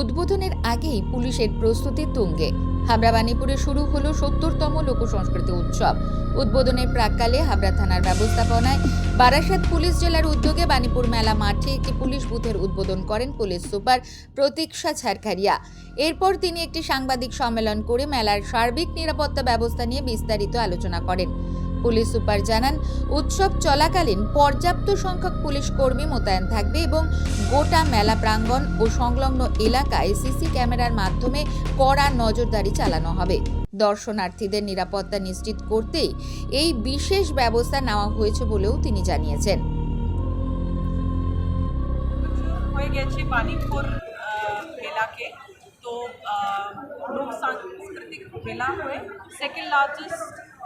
উদ্বোধনের আগেই পুলিশের প্রস্তুতি তুঙ্গে। হাবড়া বাণীপুরে শুরু হলো সত্তরতম লোকসংস্কৃতি উৎসব। উদ্বোধনের প্রাককালে হাবড়া থানার ব্যবস্থাপনায় বারাসাত পুলিশ জেলার উদ্যোগে বাণীপুর মেলা মাঠে একটি পুলিশ বুথের উদ্বোধন করেন পুলিশ সুপার প্রতীক্ষা ঝাড়খারিয়া এরপর তিনি একটি সাংবাদিক সম্মেলন করে মেলার সার্বিক নিরাপত্তা ব্যবস্থা নিয়ে বিস্তারিত আলোচনা করেন। পুলিশ সুপার জানান উৎসব চলাকালীন পর্যাপ্ত সংখ্যক পুলিশ কর্মী মোতায়েন থাকবে এবং গোটা মেলা প্রাঙ্গণ ও সংলগ্ন এলাকায় সিসি ক্যামেরার মাধ্যমে কড়া নজরদারি চালানো হবে। দর্শনার্থীদের নিরাপত্তা নিশ্চিত করতেই এই বিশেষ ব্যবস্থা নেওয়া হয়েছে বলেও তিনি জানিয়েছেন। হয়ে গেছে বাণীপুর আহ, মেলাকে তো লোক সাংস্কৃতিক মেলা হয়ে সেকেন্ড লার্জেস্ট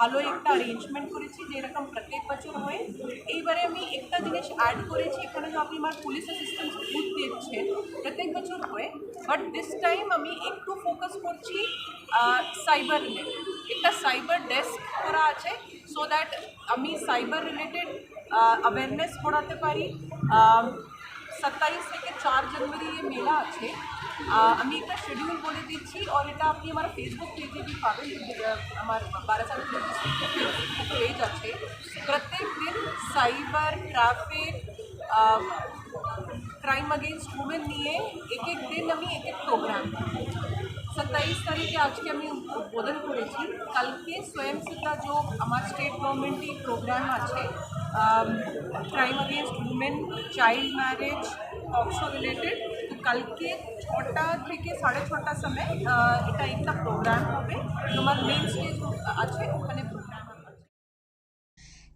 ভালো একটা অ্যারেঞ্জমেন্ট করেছি যেরকম প্রত্যেক বছর হয় এইবারে আমি একটা জিনিস অ্যাড করেছি এখানে যে আপনি আমার পুলিশ অ্যাসিস্ট্যান্স বুথ দেখছেন প্রত্যেক বছর হয় বাট দিস টাইম আমি একটু ফোকাস করছি সাইবার রিলেটেড একটা সাইবার ডেস্ক করা আছে সো দ্যাট আমি সাইবার রিলেটেড অ্যাওয়ারনেস পড়াতে পারি আহ, সাতাইশ থেকে চার জানুয়ারি এই মেলা আছে আহ, আমি একটা শিডিউল বলে দিচ্ছি আর এটা আপনি আমার ফেসবুক পেজে কি পাবেন আমার বারাসাত ফেসবুক পেজ আছে। প্রত্যেক দিন cyber traffic crime against women নিয়ে এক এক দিন আমি এক এক প্রোগ্রাম সাতাইশ তারিখে আজকে আমি উদ্বোধন করেছি। কালকে স্বয়ংসেতা যে আমার স্টেট গভর্নমেন্ট প্রোগ্রাম আছে crime against women child marriage POCSO related কালকে ছটা থেকে সাড়ে ছটার সময় এটা একটা প্রোগ্রাম হবে। তোমার মেন স্টেজ আছে, ওখানে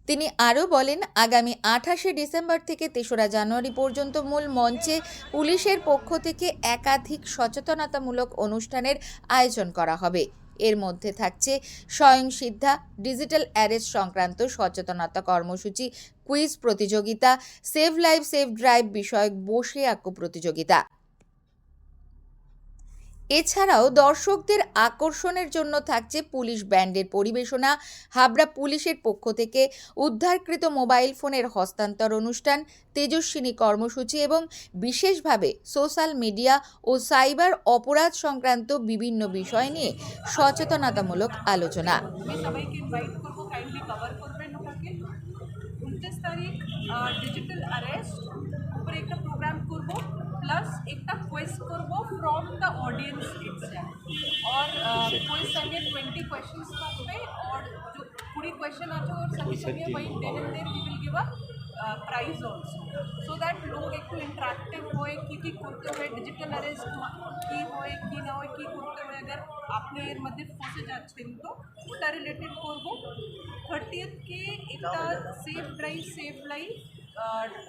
তিনি আরও বলেন, আগামী আঠাশে ডিসেম্বর থেকে তেসরা জানুয়ারি পর্যন্ত মূল মঞ্চে পুলিশের পক্ষ থেকে একাধিক সচেতনতামূলক অনুষ্ঠানের আয়োজন করা হবে। এর মধ্যে থাকছে স্বয়ং সিদ্ধা, ডিজিটাল অ্যারেস্ট সংক্রান্ত সচেতনতা কর্মসূচি, কুইজ প্রতিযোগিতা, সেভ লাইফ, সেভ ড্রাইভ বিষয়ক বসে আঁকো প্রতিযোগিতা। এছাড়াও দর্শকদের আকর্ষণের জন্য থাকছে পুলিশ ব্যান্ডের পরিবেশনা। হাবড়া পুলিশের পক্ষ থেকে উদ্ধারকৃত মোবাইল ফোনের হস্তান্তর অনুষ্ঠান, তেজস্বিনী কর্মসূচি এবং বিশেষভাবে সোশ্যাল মিডিয়া ও সাইবার অপরাধ সংক্রান্ত বিভিন্ন বিষয় নিয়ে সচেতনতামূলক আলোচনা। ডিজিটাল উপরে একটা প্রোগ্রাম প্লাস একটা কোয়েস করব ফ্রম দ্য অডিয়েন্স ইটসেলফ और कोई संगे ट्वेंटी क्वेश्चन থাকবে और जो কুড়ি কোয়েশ্চেন আছে ওর সঙ্গে সঙ্গে ওই then and then we will give a prize also so that লোক একটু ইন্টারাক্টিভ হয় কী কী করতে হয় ডিজিটাল অ্যারেস্ট কী হয় কী না হয় কী করতে হয় अगर আপনি এর মধ্যে ফসে যাচ্ছেন তো ওটা রিলেটেড করবো থার্টিয়েথকে একটা safe drive safe life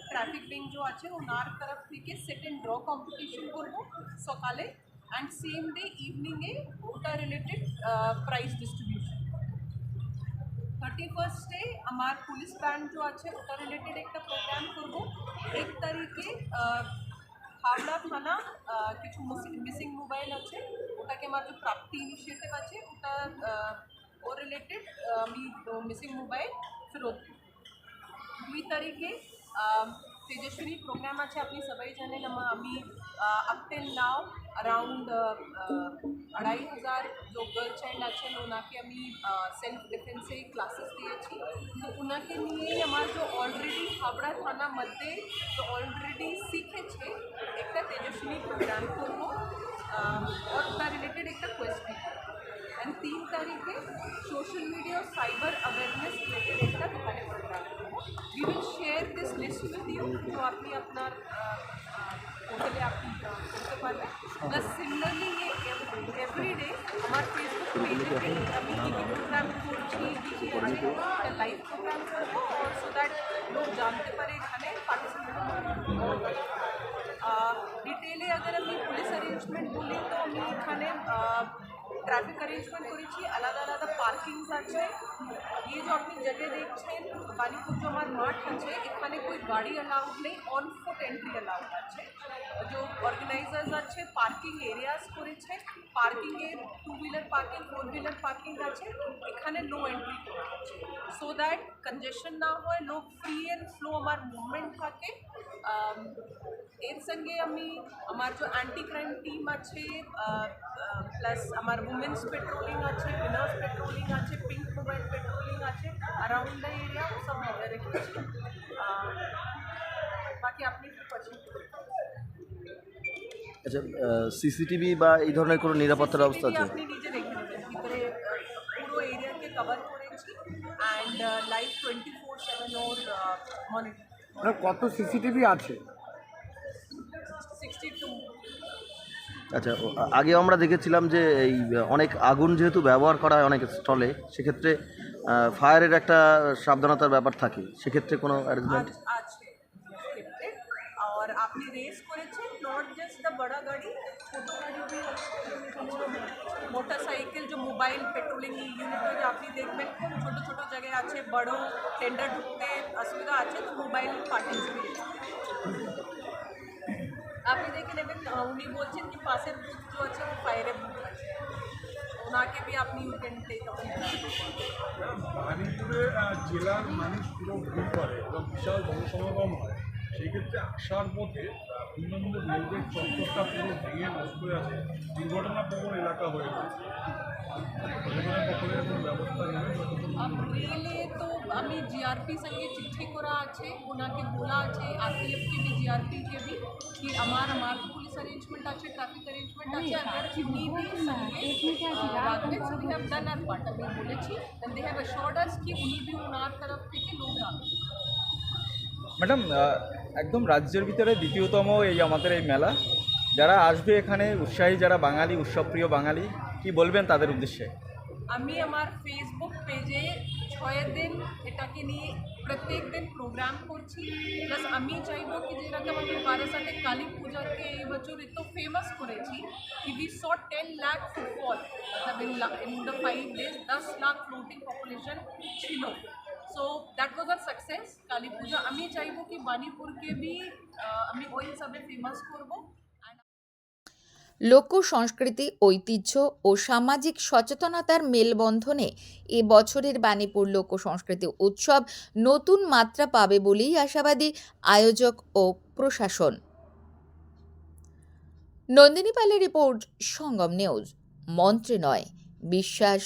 traffic ring जो আছে ওনার তরফ থেকে সেট অ্যান্ড ড্র কম্পিটিশন করবো সকালে অ্যান্ড সেম ডে ইভিনিংয়ে ওটা রিলেটেড প্রাইজ ডিস্ট্রিবিউশন থার্টি ফার্স্টে আমার পুলিশ ব্যান্ড जो আছে ওটা রিলেটেড একটা প্রোগ্রাম করব এক তারিখে আহ, হাওড়া থানা আহ, কিছু মিসিং মোবাইল আছে ওটাকে আমার যে প্রাপ্তি ইনিশিয়েটিভ আছে ওটা আহ, ও রিলেটেড আমি মিসিং মোবাইল ফেরত দেব। দুই তারিখে तेजस्वी प्रोग्राम अपनी सबई जाने आम्ही अपटेल नाव, अराउंड अढाई हज़ार जो गर्ल चाइल्ड आछन उनके अभी सेल्फ डिफेंस क्लासेस दिए तो उनके लिए हमारे जो ऑलरेडी हावड़ा थाना मध्य जो ऑलरेडी सीखे छे एक तेजस्वी प्रोग्राम करब और रिलेटेड एक क्वेश्चन एंड तीन तारीखें सोशल मीडिया और साइबर उनको आपकी प्लस हमारे फेसबुक पेज पे प्रोग्राम को लाइव प्रोग्राम चल दैट लोग जानते अगर पुलिस अरेंजमेंट बोली तो हमें खाने ট্রাফিক অ্যারেঞ্জমেন্ট করেছি আলাদা আলাদা পার্কিংস আছে ये जो আপনি জায়গায় দেখছেন বালিপুর যে আমার মাঠ আছে এখানে કોઈ গাড়ি অ্যালাউড নেই অন ফুট এন্ট্রি অ্যালাউড আছে যে অর্গানাইজার্স আছে পার্কিং এরিয়াস করেছে পার্কিং এর two wheeler parking four wheeler parking আছে এখানে নো এন্ট্রি করা আছে সো দ্যাট কনজেশন না হয় লোক ফ্রি এন্ড ফ্লো আমার মুভমেন্ট থাকে এর সঙ্গে আমি আমার যে অ্যান্টি ক্রাইম টিম আছে প্লাস আমার উমেন্স পেট্রোলিং আছে উইনার্স পেট্রোলিং আছে পিঙ্ক মোবাইল পেট্রোলিং আছে অ্যারাউন্ড দ্য এরিয়া সব রেখেছি আহ, বাকি আপনি কি পছন্দ আচ্ছা সিসিটিভি বা এই ধরনের কোনো নিরাপত্তার ব্যবস্থা আছে আপনি টোয়েন্টি ফোর সেভেন ওর মনিটর মানে কত সিসিটিভি আছে? সিক্সটি টু আচ্ছা আগে আমরা দেখেছিলাম যে এই অনেক আগুন যেহেতু ব্যবহার করা হয় অনেক স্টলে সেক্ষেত্রে ফায়ারের একটা সাবধানতার ব্যাপার থাকে। সেক্ষেত্রে কোনো অ্যারেঞ্জমেন্ট? আজ আছে। আর আপনি রেস করেছেন নট জাস্ট দ্য বড় গাড়ি ছোটো গাড়ি মোটরসাইকেল যে মোবাইল পেট্রোলিং ইউনিটে যে আপনি দেখবেন ছোট ছোট জায়গায় আছে বড় টেন্ডার ঢুকতে অসুবিধা আছে তো মোবাইল পার্টিসিপেট আপনি দেখে নেবেন আহ, উনি বলছেন কি পাশের বুথ যে আছে ও ফায়ারের বুথ আছে ওনাকে भी আপনি ইউ ক্যান টেক আপ বাণীপুরে আহ, জেলার মানুষ পুরো ভিড় করে এবং বিশাল জনসমাগম হয় সেক্ষেত্রে আসার পথে আহ, বিমানবন্দর রেলওয়ে চত্বরটা পুরো ভেঙে নষ্ট হয়ে আছে দুর্ঘটনা প্রবণ এলাকা হয়ে গেছে প্রশাসনের পক্ষ থেকে কোনো ব্যবস্থা নেবেন বা কোনো अब रेले तो আমি জিআরপি সঙ্গে চিঠি করা আছে ওনাকে বলা আছে আরপিএফ কে भी জিআরপি কে भी कि আমার আমার তো পুলিশ অ্যারেঞ্জমেন্ট আছে ট্রাফিক অ্যারেঞ্জমেন্ট আছে अगर উনি भी সঙ্গে রাখবেন so we have done our part আমি বলেছি and they have assured us कि উনি भी ওনার তরফ থেকে লোক রাখবেন ম্যাডাম আহ, একদম রাজ্যের ভিতরে দ্বিতীয়তম এই আমাদের এই মেলা। যারা আসবে এখানে উৎসাহী, যারা বাঙালি, উৎসবপ্রিয় বাঙালি, কি বলবেন তাদের উদ্দেশ্যে? আমি আমার ফেসবুক পেজে ছয় দিন এটাকে নিয়ে প্রত্যেক দিন প্রোগ্রাম করছি। প্লাস আমি চাইব কি যেরকম আমি বারাসাতে কালী পূজাকে এই বছর এত ফেমাস করেছি কি we saw ten lakh footfall in the five days দশ লাখ ফ্লোটিং পপুলেশন ছিল। So that was R success Kali Puja. আমি চাইব কি বাণীপুরকে বি আহ, আমি ওই হিসাবে ফেমাস করব। লোক সংস্কৃতি ঐতিহ্য ও সামাজিক সচেতনতার মেলবন্ধনে এ বছরের বাণীপুর লোক সংস্কৃতি উৎসব নতুন মাত্রা পাবে বলেই আশাবাদী আয়োজক ও প্রশাসন। নন্দিনী পালের রিপোর্ট সঙ্গম নিউজ মন্ত্রে নয় বিশ্বাস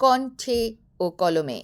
কণ্ঠে ও কলমে।